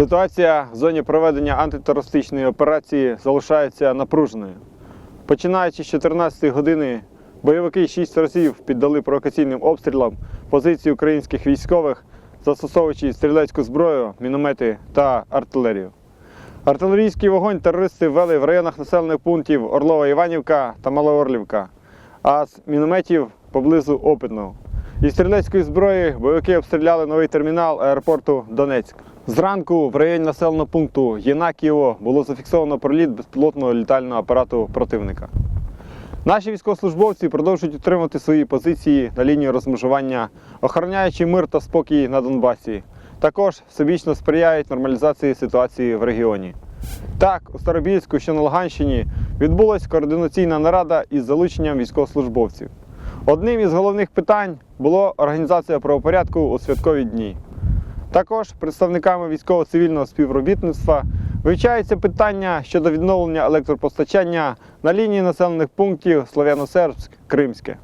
Ситуація в зоні проведення антитерористичної операції залишається напруженою. Починаючи з 14-ї години, бойовики 6 разів піддали провокаційним обстрілам позиції українських військових, застосовуючи стрілецьку зброю, міномети та артилерію. Артилерійський вогонь терористи ввели в районах населених пунктів Орлова Іванівка та Малоорлівка, а з мінометів поблизу Опитного. Із стрілецької зброї бойовики обстріляли новий термінал аеропорту Донецьк. Зранку в районі населеного пункту Єнакієво було зафіксовано проліт безпілотного літального апарату противника. Наші військовослужбовці продовжують утримувати свої позиції на лінії розмежування, охороняючи мир та спокій на Донбасі. Також всебічно сприяють нормалізації ситуації в регіоні. Так, у Старобільську, що на Луганщині, відбулася координаційна нарада із залученням військовослужбовців. Одним із головних питань було організація правопорядку у святкові дні. Також представниками військово-цивільного співробітництва вивчаються питання щодо відновлення електропостачання на лінії населених пунктів Слов'яно-Сербськ, Кримське.